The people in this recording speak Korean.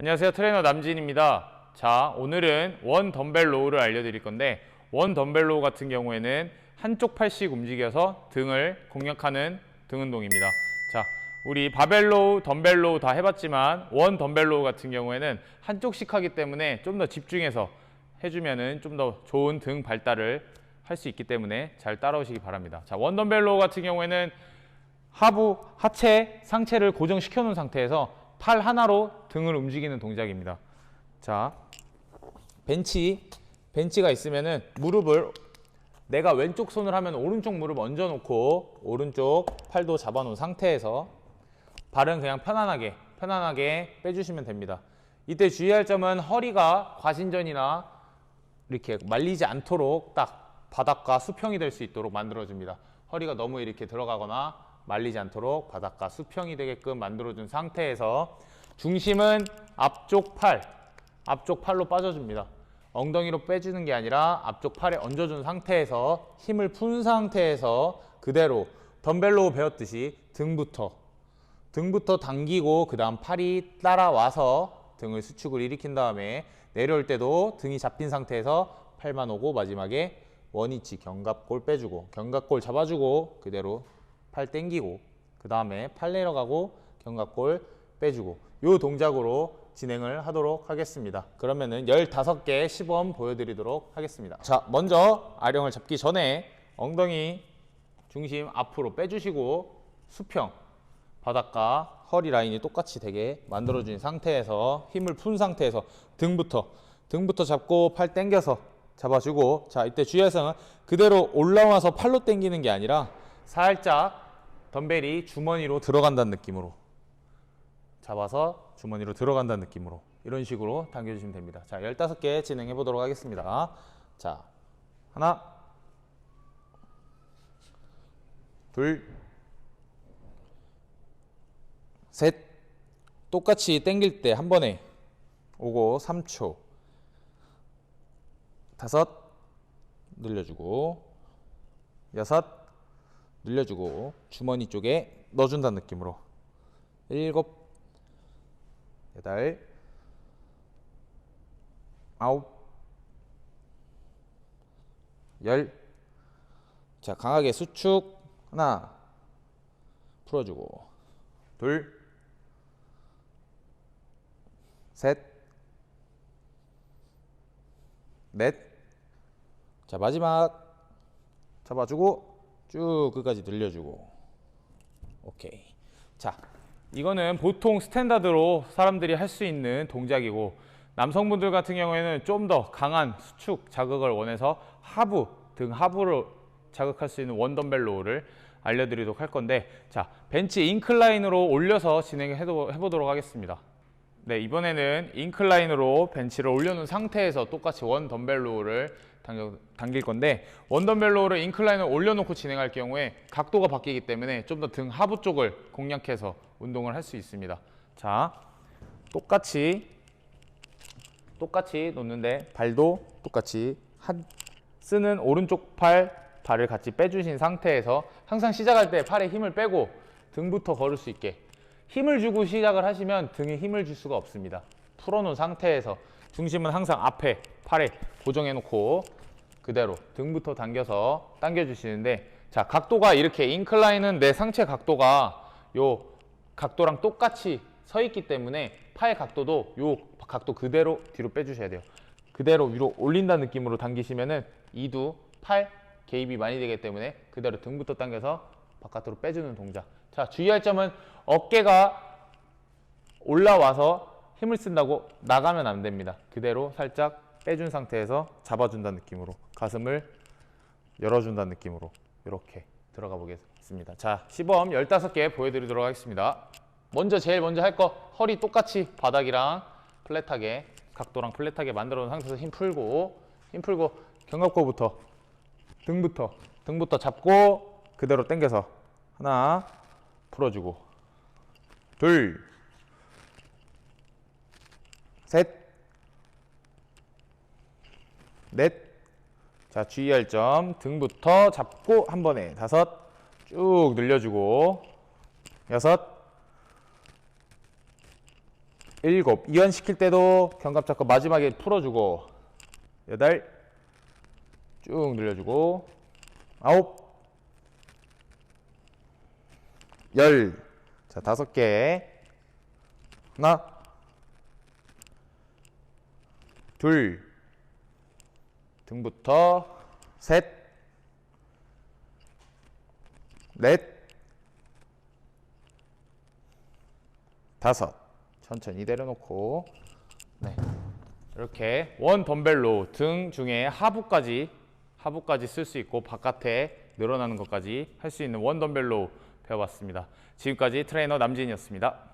안녕하세요. 트레이너 남진입니다. 자, 오늘은 원 덤벨 로우를 알려드릴 건데, 원 덤벨 로우 같은 경우에는 한쪽 팔씩 움직여서 등을 공략하는 등 운동입니다. 자, 우리 바벨 로우, 덤벨 로우 다 해봤지만, 원 덤벨 로우 같은 경우에는 한쪽씩 하기 때문에 좀 더 집중해서 해주면은 좀 더 좋은 등 발달을 할 수 있기 때문에 잘 따라오시기 바랍니다. 자, 원 덤벨 로우 같은 경우에는 하부, 하체, 상체를 고정시켜 놓은 상태에서 팔 하나로 등을 움직이는 동작입니다. 자, 벤치, 벤치가 있으면은 무릎을 내가 왼쪽 손을 하면 오른쪽 무릎 얹어 놓고 오른쪽 팔도 잡아 놓은 상태에서 발은 그냥 편안하게 편안하게 빼주시면 됩니다. 이때 주의할 점은 허리가 과신전이나 이렇게 말리지 않도록 딱 바닥과 수평이 될 수 있도록 만들어줍니다. 허리가 너무 이렇게 들어가거나 말리지 않도록 바닥과 수평이 되게끔 만들어준 상태에서 중심은 앞쪽 팔, 앞쪽 팔로 빠져줍니다. 엉덩이로 빼주는 게 아니라 앞쪽 팔에 얹어준 상태에서 힘을 푼 상태에서 그대로 덤벨로 배웠듯이 등부터 등부터 당기고 그 다음 팔이 따라와서 등을 수축을 일으킨 다음에 내려올 때도 등이 잡힌 상태에서 팔만 오고 마지막에 원위치 견갑골 빼주고 견갑골 잡아주고 그대로 팔 당기고 그 다음에 팔 내려가고 견갑골 빼주고 요 동작으로 진행을 하도록 하겠습니다. 그러면은 15개 시범 보여드리도록 하겠습니다. 자, 먼저 아령을 잡기 전에 엉덩이 중심 앞으로 빼주시고 수평 바닥과 허리 라인이 똑같이 되게 만들어진 상태에서 힘을 푼 상태에서 등부터 등부터 잡고 팔 당겨서 잡아주고 자 이때 주의할 사항은 그대로 올라와서 팔로 당기는 게 아니라 살짝 덤벨이 주머니로 들어간다는 느낌으로 잡아서 주머니로 들어간다는 느낌으로 이런 식으로 당겨주시면 됩니다. 자 15개 진행해 보도록 하겠습니다. 자 하나 둘 셋 똑같이 당길 때 한 번에 오고 3초 다섯 늘려주고 여섯 늘려주고 주머니 쪽에 넣어준다는 느낌으로. 일곱 여덟 아홉 열. 자 강하게 수축 하나 풀어주고. 둘 셋, 넷. 자, 마지막 잡아주고 쭉 끝까지 늘려주고. 오케이. 자, 이거는 보통 스탠다드로 사람들이 할 수 있는 동작이고 남성분들 같은 경우에는 좀 더 강한 수축 자극을 원해서 하부 등 하부를 자극할 수 있는 원덤벨 로우를 알려드리도록 할 건데 자 벤치 인클라인으로 올려서 진행해 보도록 하겠습니다. 네, 이번에는 인클라인으로 벤치를 올려놓은 상태에서 똑같이 원 덤벨 로우를 당겨, 당길 건데 원 덤벨 로우를 인클라인을 올려놓고 진행할 경우에 각도가 바뀌기 때문에 좀 더 등 하부 쪽을 공략해서 운동을 할 수 있습니다. 자, 똑같이 똑같이 놓는데 발도 똑같이 한 쓰는 오른쪽 팔 발을 같이 빼주신 상태에서 항상 시작할 때 팔에 힘을 빼고 등부터 걸을 수 있게 힘을 주고 시작을 하시면 등에 힘을 줄 수가 없습니다. 풀어놓은 상태에서 중심은 항상 앞에 팔에 고정해 놓고 그대로 등부터 당겨서 당겨 주시는데 자 각도가 이렇게 인클라인은 내 상체 각도가 요 각도랑 똑같이 서 있기 때문에 팔 각도도 요 각도 그대로 뒤로 빼주셔야 돼요. 그대로 위로 올린다는 느낌으로 당기시면은 이두 팔 개입이 많이 되기 때문에 그대로 등부터 당겨서 바깥으로 빼주는 동작. 자, 주의할 점은 어깨가 올라와서 힘을 쓴다고 나가면 안 됩니다. 그대로 살짝 빼준 상태에서 잡아준다는 느낌으로 가슴을 열어준다는 느낌으로 이렇게 들어가 보겠습니다. 자, 시범 15개 보여드리도록 하겠습니다. 먼저 제일 먼저 할 거 허리 똑같이 바닥이랑 플랫하게 각도랑 플랫하게 만들어 놓은 상태에서 힘 풀고 힘 풀고 견갑골부터 등부터 등부터 잡고 그대로 당겨서 하나 풀어주고. 둘. 셋, 넷. 자, 주의할 점. 등부터 잡고 한 번에 다섯. 쭉 늘려주고. 여섯. 일곱. 이완 시킬 때도 견갑 잡고 마지막에 풀어주고. 여덟. 쭉 늘려주고. 아홉. 열. 자, 다섯 개. 하나. 둘. 등부터 셋. 넷. 다섯. 천천히 내려놓고 네. 이렇게 원 덤벨로 등 중에 하부까지 하부까지 쓸 수 있고 바깥에 늘어나는 것까지 할 수 있는 원 덤벨로 배워봤습니다. 지금까지 트레이너 남진이었습니다.